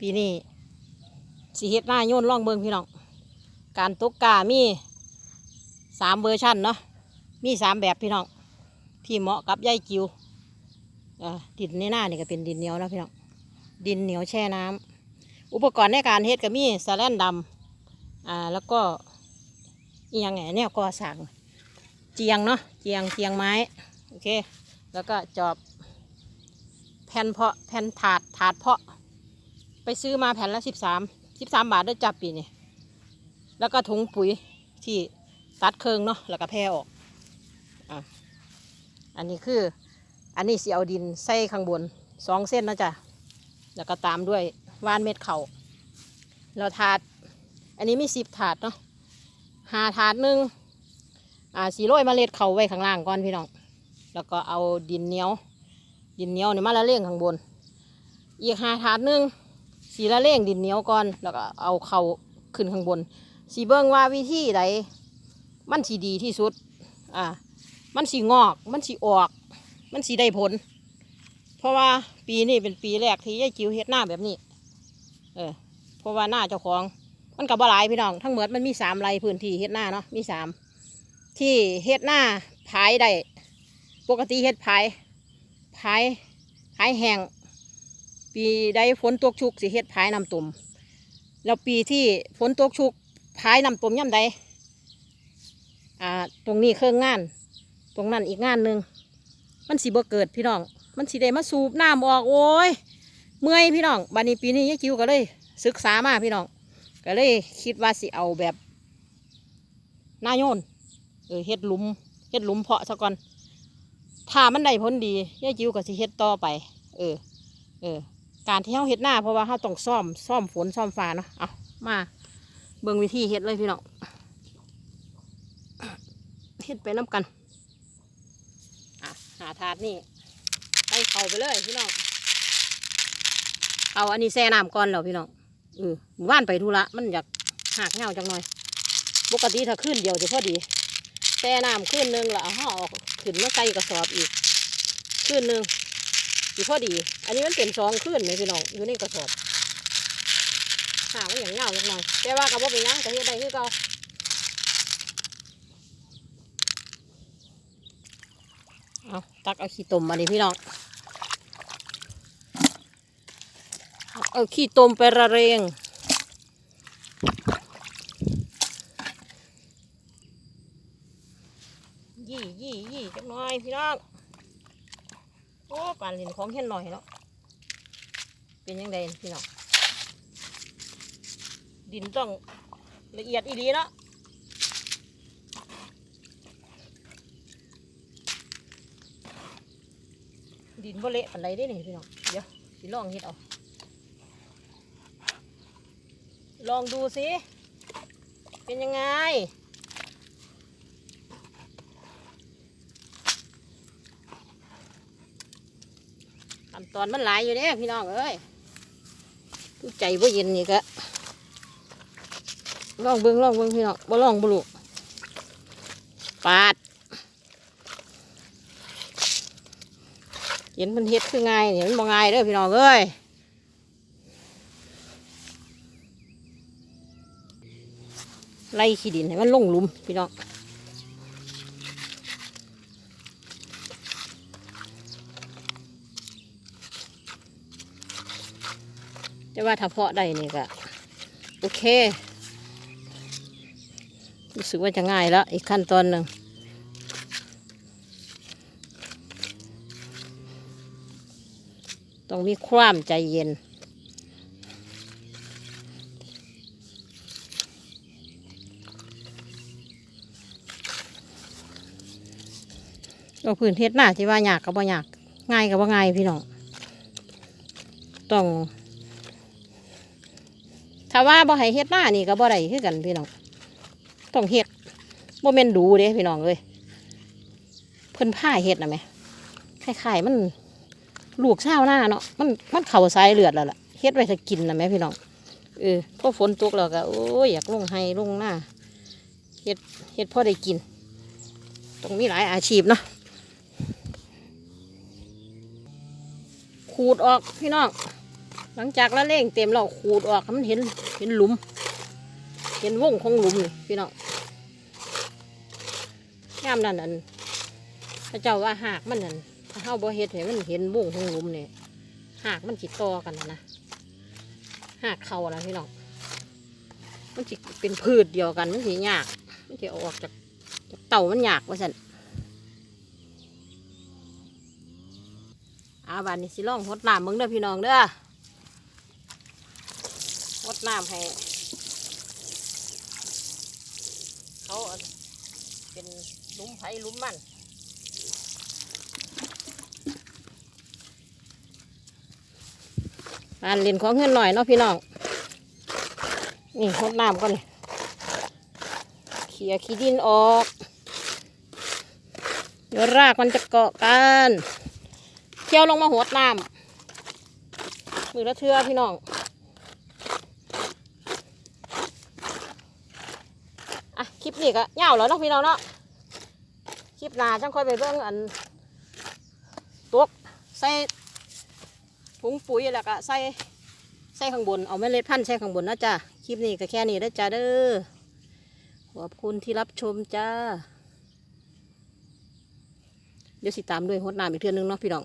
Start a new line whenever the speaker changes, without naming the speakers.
ปีนี้สีเฮ็ดหน้าโยนล่องเบิงพี่น้อง การตกกามีสามเวอร์ชันเนาะ มีสามแบบพี่น้อง ที่เหมาะกับยายจิวอ่อดินในหน้านี่ก็เป็นดินเหนียวนะพี่น้อง ดินเหนียวแช่น้ำอุปกรณ์ในการเฮ็ดก็มีสแลนดำอ่า แล้วก็อียังไงเนี่ยก็สั่งเจียงเนาะ เจียงเจียงไม้ โอเค แล้วก็จอบแผ่นเพาะแผ่นถาดถาดเพาะ ไปซื้อมาแผ่นละสิบสามสิบสามบาทได้จับปีนี่แล้วก็ถุงปุ๋ยที่ตัดเคืองเนาะแล้วก็แพร่ออกอะอันนี้คือ อันนี้สีเอาดินใส่ข้างบนสองเส้นนะจ๊ะแล้วก็ตามด้วยว่านเม็ดเขาเราถาด อันนี้มีสิบถาดเนาะหาถาดหนึ่งอ่าสีโรยเมล็ดเข่าไว้ข้างล่างก่อนพี่น้อง แล้วก็เอาดินเหนียว ดินเหนียวเนี่ยมาละเล่งข้างบน อีกหาถาดหนึ่ง สีละเล่งดินเหนียวก่อน แล้วก็เอาเขาขึ้นข้างบน สีเบิ้งว่าวิธีใดมันสีดีที่สุด อ่า มันสีงอก มันสีออก มันสีได้ผล เพราะว่าปีนี้เป็นปีแรกที่ยายจิ๋วเฮ็ดหน้าแบบนี้ เออ เพราะว่าหน้าเจ้าของ มันกับบ่หลายพี่น้อง ทั้งหมดมันมีสามไรพื้นที่เฮ็ดหน้าเนาะ มีสามที่เฮ็ดหน้าพายได้ ปกติเฮ็ดพายพายพายแห้ง ปีใดฝนตกชุกสิเฮ็ดพายน้ำตุ่มแล้วปีที่ฝนตกชุกพายน้ำตุ่มย่ำใดอ่าตรงนี้เครื่องงาน ตรงนั้นอีกงานหนึ่งมันสิบ่เกิดพี่น้อง มันสิได้มาสูบน้ำออกโอ้ยเมื่อยพี่น้องบัดนี้ปีนี้ยายจิ๋วก็เลย ศึกษามาพี่น้อง ก็เลยคิดว่าสิเอาแบบหน้าโยนเออเฮ็ดหลุมเฮ็ดหลุมเพาะซะก่อนถ้ามันได้ผลดียายจิ๋วก็สิเฮ็ดต่อไป เออ เออ การที่เราเฮ็ดหน้าเพราะว่าเราต้องซ่อมซ่อมฝนซ่อมฟ้าเนาะเอามาเบิ่งวิธีเฮ็ดเลยพี่น้องเฮ็ดไปน้ำกันอะหาถาดนี่ใส่เข่าไปเลยพี่น้องเอาอันนี้แช่น้ำก่อนแล้วพี่น้องเออหมู่บ้านไปธุระมันอยากหักเหงาจังหน่อย ปกติถ้าขึ้นเดียวจะพอดีแช่น้ำขึ้นหนึงแล้วเอาห่อออกขึ้นมาใส่กระสอบอีกขึ้นหนึง สิพอดี อันนี้มันเป็นสองขึ้นเลยพี่น้องอยู่ในกระสอบห่างมันอย่างเงาจังหน่อยแต่ว่ากับว่าเป็นยังแต่เฮ็ดได้คือเก่าเอาตักเอาขี้ตมมาดิพี่น้องเอาขี้ตมไประเรงยี่ยี่ยี่จักหน่อยพี่น้อง อ้ปานลินของเห็นหน่อยเนาะเป็นยังไงพี่น้องดินต้องละเอียดอีดีเนาะดินบ่เละปานใดได้นี่พี่น้องเดี๋ยวสิลองเฮ็ดเอาลองดูสิเป็นยังไง ขั้นตอนมันหลายอยู่เนี่ยพี่น้องเอ้ยผู้ใจบ่เย็นนี่ก็ลองเบิ้งลองเบิ้งพี่น้องบ่ลองบ่ลูกปาดเห็นมันเฮ็ดคือไงายเนี่ยมันบ่ง่ายเด้อพี่น้องเอ้ยไล่ขี้ดินให้มันลงหลุมพี่น้อง แต่ว่าถ้าเพาะได้นี่ก็โอเค รู้สึกว่าจะง่ายแล้ว อีกขั้นตอนหนึ่งต้องมีความใจเย็นก็พื้นเฮ็ดหน้าที่ว่ายากก็บ่ยาก ง่ายก็บ่ง่ายพี่น้อง ต้อง ถ้าว่าบ่ให้เฮ็ดหน้านี่ก็บ่ได้คือกันพี่น้องต้องเฮ็ดบ่แม่นดูเด้พี่น้องเอ้ยเพิ่นผ้าเฮ็ดน่ะแหมคล้ายๆมันลูกชาวนาเนาะมันมันเข้าสายเลือดแล้วล่ะเฮ็ดไว้ถ้ากินน่ะแหมพี่น้องเออพอฝนตกแล้วก็โอ้ยอยากลงไห้ลงหน้าเฮ็ดเฮ็ดพอได้กินต้องมีหลายอาชีพเนาะขูดออกพี่น้อง หลังจากละเล่งเต็มเราขูดออกมันเห็นเห็นหลุม เห็นวงของหลุมนี่พี่น้องยามนั่นอันพระเจ้าว่าหากมันนั่นถ้าเฮาบ่เฮ็ดให้มันเห็นวงของหลุมนี่หากมันสิต่อกันนะหากเขานะพี่น้องมันสิเป็นพืชเดียวกันมันสิยากมันสิเออกจากจากเต่ามันยากว่าซั่นอาบานนี้สิลองหดน้ำมึงเด้อพี่น้องเด้อ น้ำให้ เขาเป็นลุมไผ่ลุมมันการเล่นของเงินหน่อยเนาะพี่น้อง นี่หดน้ำก่อนเลยเขี่ยขี้ดินออก เดี๋ยวรากมันจะเกาะกันเที่ยวลงมาหดน้ำมือละเทือพี่น้อง อะคลิปนี้ก็เงาวแล้วเนาะพี่น้องเนาะคลิปหน้าจังค่อยไปเบิ่งอันตวกใส่ถุงปุ๋ยแล้วก็ใส่ใส่ข้างบนเอาเมล็ดพันธุ์ใส่ข้างบนนะจ้ะคลิปนี้ก็แค่นี้ได้อจ้าเด้อขอบคุณที่รับชมจ้าเดี๋ยวสิตามด้วยหดน้ำอีกเทื่อนึงเนาะพี่น้อง